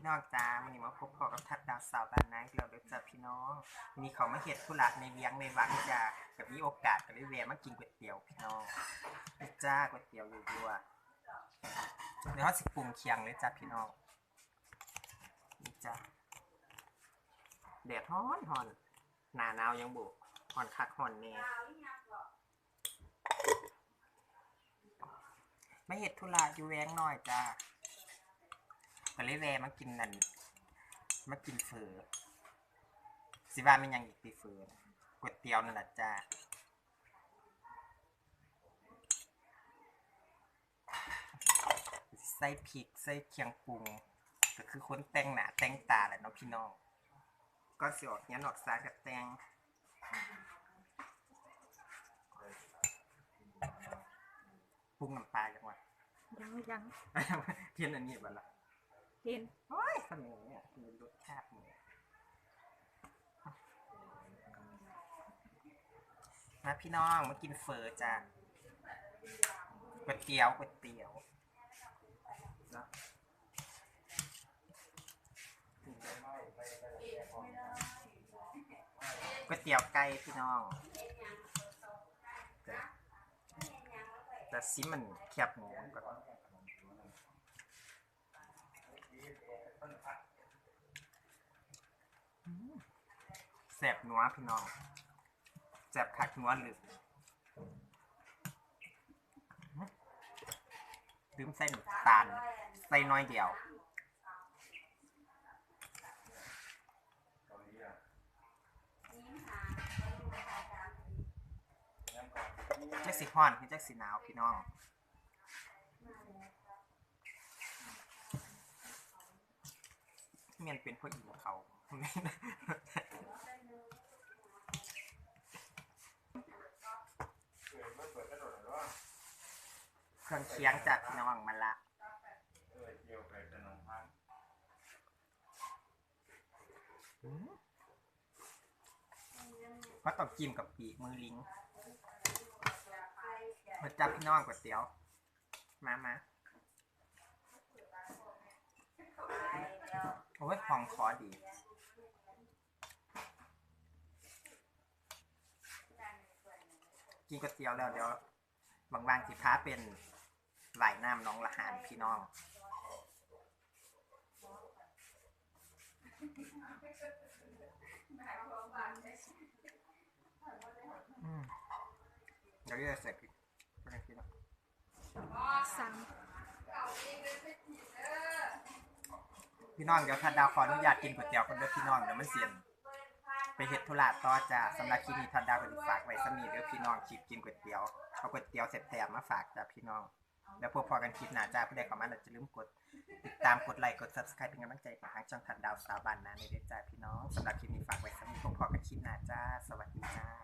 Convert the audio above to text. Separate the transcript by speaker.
Speaker 1: พี่น้องจ้าวันนี้มาพบพอกับทัดดาวสาวบ้านนายเราเด้อจ้าพี่น้องวันนี้เขามาเฮ็ดธุระในเวียงในวังจ้ากับมีโอกาสก็เลยแวะมากินก๋วยเตี๋ยวพี่น้องนี่จ้าก๋วยเตี๋ยวอยู่ดัวเดี๋ยวเขาสิปรุงเคียงเลยจ้าพี่น้องนี่จ้าแดดฮ้อนฮอนหนาหนาวยังบุฮอนคักฮอนแน่ไม่เห็ดธุระอยู่แวงหน่อยจ้า ก็เลยแวะมากินนั่นมากินเฟอสิว่ามันยังอีกตีเฟอนะก๋วยเตี๋ยวนั่นแหละจ้าใส่พริกใส่เคียงปรุงก็คือคนแต่งหน้าแต่งตาแหละเนาะพี่น้อง ก็สิออกเนี้ยออกซ้ายกับแต่งปรุงน้ำปลาจังวะ
Speaker 2: ยังยัง
Speaker 1: เทียนอันนี้บัดละ
Speaker 2: เห็น
Speaker 1: โอ้ยขนมเนี่ยมีรสชาติเนี่ยมาพี่น้องมากินเฟอจ้ะก๋วยเตี๋ยวก๋วยเตี๋ยวนะก๋วยเตี๋ยวไก่พี่น้องแต่ซิมันแคบหมูก่อน แสบนัวพี่น้องแสบขัดนัวหรือลืมใส่น้ำตาลใส่น้อยเดียวจักสีฮ้อนคือจักสีหนาวพี่น้องเมียนเป็นพวกอีเขา เครื่องเคียงจากพี่น้องมาละอืมก็ต้องจิ้มกับปีกมือลิงมาจับพี่น้องก๋วยเตี๋ยว มามาโอ้ยของขอดีกินก๋วยเตี๋ยวแล้วเดี๋ยว บางบางๆสิพาเป็นไหลน้ำน้องละหานพี่น้องอืมเดี๋ยวจะเสร็จพี่พี่น้อง
Speaker 2: สั่ง
Speaker 1: พี่น้องเดี๋ยวทัดดาวขออนุญาตกินก๋วยเตี๋ยวคนเด้อพี่น้องเดี๋ยวมันเสียน ไปเฮ็ดธุระต่อจ้าสำหรับคลิปนี้ทัดดาวก็สิฝากไว้สมีเดี๋ยวพี่น้องคลิปกินก๋วยเตี๋ยวเอาก๋วยเตี๋ยวเสร็จแถมมาฝากจ้าพี่น้อง แล้วพวกพอกันคลิปหน้าจ้าผู้ใดเข้ามาอย่าลืมกด ติดตามกดไลค์กด subscribe เป็นกำลังใจกับทางช่องทัดดาวสาวบ้านนะในเด้อจ้าพี่น้องสำหรับคลิปนี้ฝากไว้สมีพวกพอกันคลิปหน้าจ้าสวัสดีจ้า